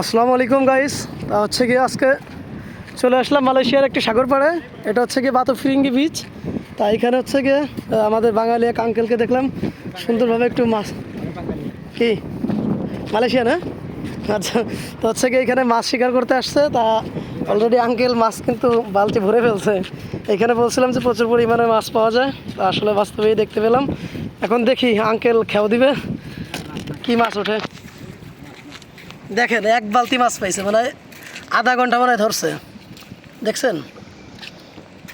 আসসালামু আলাইকুম গাইস তা হচ্ছে কি আজকে চলে আসলাম মালয়েশিয়ার একটি সাগর পাড়ে। এটা হচ্ছে কি বাতো ফিরিঙ্গি বিচ তা এখানে হচ্ছে গিয়ে আমাদের বাঙালি এক আঙ্কেলকে দেখলাম। সুন্দরভাবে একটু মাছ কি? মালয়েশিয়া না আচ্ছা তো হচ্ছে কি এখানে মাছ শিকার করতে আসছে। তা অলরেডি আঙ্কেল মাছ কিন্তু বালতি ভরে ফেলছে। এখানে বলছিলাম যে প্রচুর পরিমাণে মাছ পাওয়া যায়। তা আসলে বাস্তবেই দেখতে পেলাম। এখন দেখি আঙ্কেল খেও দিবে। কি মাছ ওঠে? দেখেন, এক বালতি মাছ পাইছে মানে আধা ঘণ্টা মানে ধরছে। দেখছেন?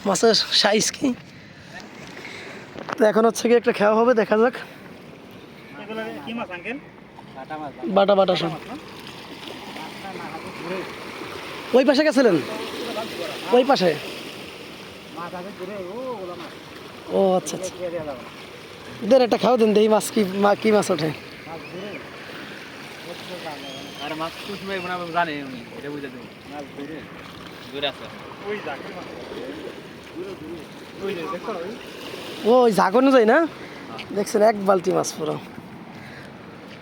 মাছের সাইজ কি? তো এখন হচ্ছে কি একটা খাওয়া হবে, দেখা যাক। বাটা বাটা সব। ওই পাশে গেছিলেন? ওই পাশে? ও আচ্ছা আচ্ছা। দেন, একটা খাও দেন দেখি মাছ কি, মা, কি মাছ ওঠে। আরে মাছ কুছ ভাই মনে জানে উনি এটা বুঝে দেবো। মাছ ঘুরে ঘুরে আছে। ওই ঝাঁকনো যায় না? দেখছেন এক বালতি মাছ পুরো।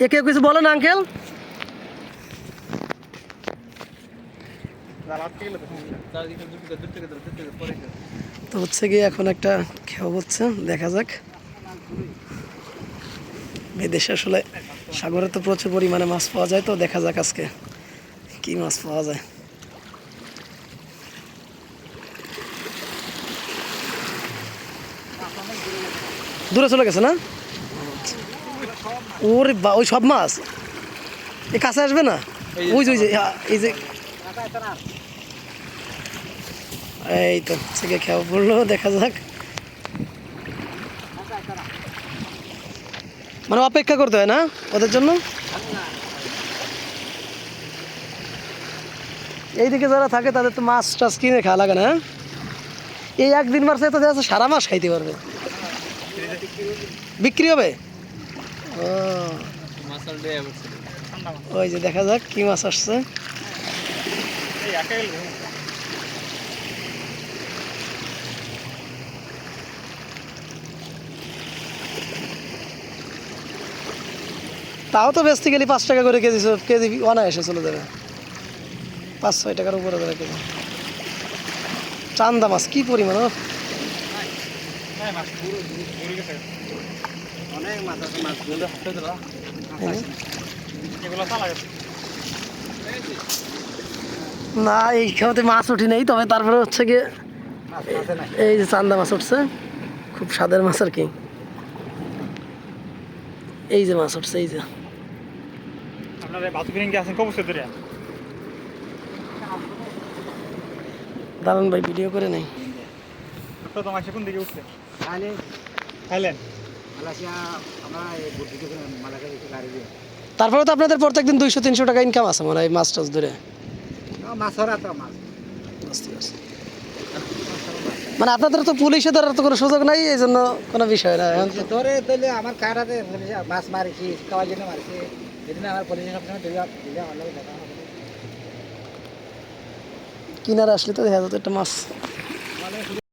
এ কেউ কিছু আঙ্কেল? দূর থেকে পরে তো হচ্ছে গিয়ে এখন একটা খেয়া হচ্ছে দেখা যাক। বিদেশে আসলে সাগরে তো প্রচুর পরিমাণে মাছ পাওয়া যায় তো দেখা যাক আজকে কি মাছ পাওয়া যায়। দূরে চলে গেছে না? ওর বা- ওই সব মাছ? এই কাছে আসবে না? ওই যে ওই যে হ্যাঁ, এই যে। এই তো থেকে খেয়াল পড়ল দেখা যাক। মানে অপেক্ষা করতে হয় না ওদের জন্য? এইদিকে যারা থাকে, তাদের তো মাছ টাছ কিনে খাওয়া লাগে না হ্যাঁ? এই একদিন মারছে তো দেখা যাচ্ছে সারা মাস খাইতে পারবে। বিক্রি হবে? ওই যে দেখা যাক কি মাছ আসছে এই একা গেল তাও তো বেচতে গেলে পাঁচ টাকা করে কেজি কেজি অনায়াসে চলে যাবে। পাঁচ, ছয় টাকার উপরে করে কেজি। চান্দা মাছ, কী পরিমাণ না এই খাওয়াতে মাছ উঠি নেই, তবে তারপরে হচ্ছে গিয়ে এই যে চান্দা মাছ উঠছে, খুব স্বাদের মাছ আর কি। এই যে মাছ উঠছে, এই যে। আপনারা আছেন কবসে দালান ভাই ভিডিও করে নেই। তো তোমার কোন দিকে উঠছে? তারপরে তো আপনাদের প্রত্যেকদিন দুইশো তিনশো টাকা ইনকাম আছে মানে এই মাছ টাছ ধরে। মাছ ধরা তো মাছ। মানে আপনাদের তো পুলিশে ধরার তো কোনো সুযোগ নাই এই জন্য কোনো বিষয় না। এখন ধরে তাহলে আমার কারাতে মাছ মারিছি খাওয়ার জন্য মারিছি। এদিন আমার পুলিশ সবসময় ধরে দিলে আমার লোক দেখা হবে। কিনারে আসলে তো দেখা যেত একটা মাছ